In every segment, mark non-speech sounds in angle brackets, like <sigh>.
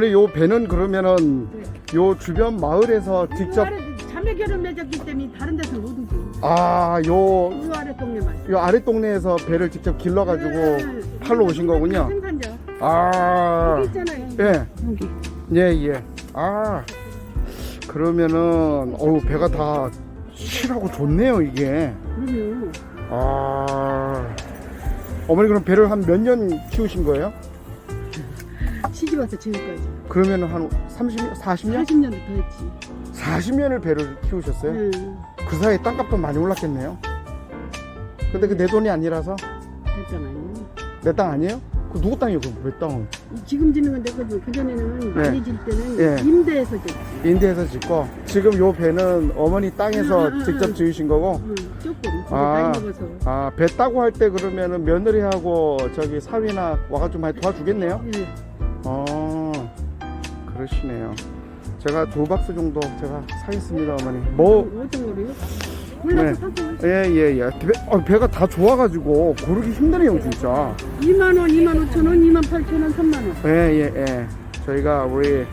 원래 요 배는 그러면은 요 주변 마을에서 직접 자매 결혼 맺었기 때문에 다른 데서 못 오죠. 아요 우리 아래 동네만. 요 아래 동네에서 배를 직접 길러가지고 네. 팔러 오신 거군요. 생산자. 아, 여기 있잖아요. 예, 여기. 예, 예. 아, 그러면은 어우 배가 다 실하고 좋네요 이게. 그럼요. 아, 어머니 그럼 배를 한 몇 년 키우신 거예요? 시집 와서 지금까지. 그러면 한 30년, 40년? 40년도 더 했지. 40년을 배를 키우셨어요? 응. 그 사이에 땅값도 많이 올랐겠네요. 근데 그 내 돈이 아니라서 됐잖아요. 내 땅 아니에요? 그 누구 땅이에요? 그럼 왜 땅은? 지금 짓는 건데 그 전에는 네. 많이 질 때는 예. 임대해서 졌지. 인대에서 짓고 지금 요 배는 어머니 땅에서 응, 응, 직접 응. 지으신 거고 응. 조금. 아. 먹어서. 아 배 따고 할 때 그러면은 며느리하고 저기 사위나 와가지고 많이 도와주겠네요. 예. 어 그러시네요. 제가 두 박스 정도 제가 사겠습니다 어머니. 뭐 어떤 거래요? 골라서 사세요. 예예 예 배, 어, 배가 다 좋아가지고 고르기 힘드네요 진짜. 2만 원, 2만 5천 원, 2만 8천 원, 3만 원. 예 예 예. 저희가 우리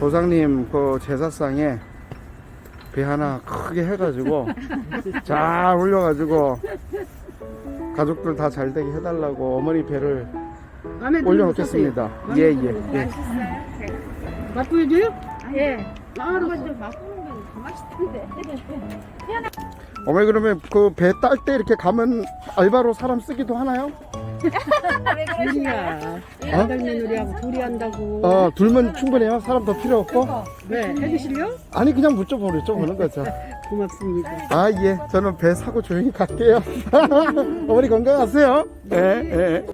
도장님 그 제사상에 배 하나 크게 해가지고 <laughs> 잘 올려가지고 가족들 다 잘 되게 해달라고 어머니 배를 올려놓겠습니다. 예, 예, 예. 맛보여줘요? 예. 아, 알았어. 좀 맛보는 건더 맛있던데. 어머니 그러면 그 배 딸 때 이렇게 가면 알바로 사람 쓰기도 하나요? 우리야. 안달 며느리하고 둘이 한다고. 어 둘면 충분해요. 사람 더 필요 없고? 네, 해주실래요? 아니 그냥 묻져보는 여쭤보는 거죠. 고맙습니다. 아 예, 저는 배 사고 조용히 갈게요. <laughs> 어머니 건강하세요. 예 예.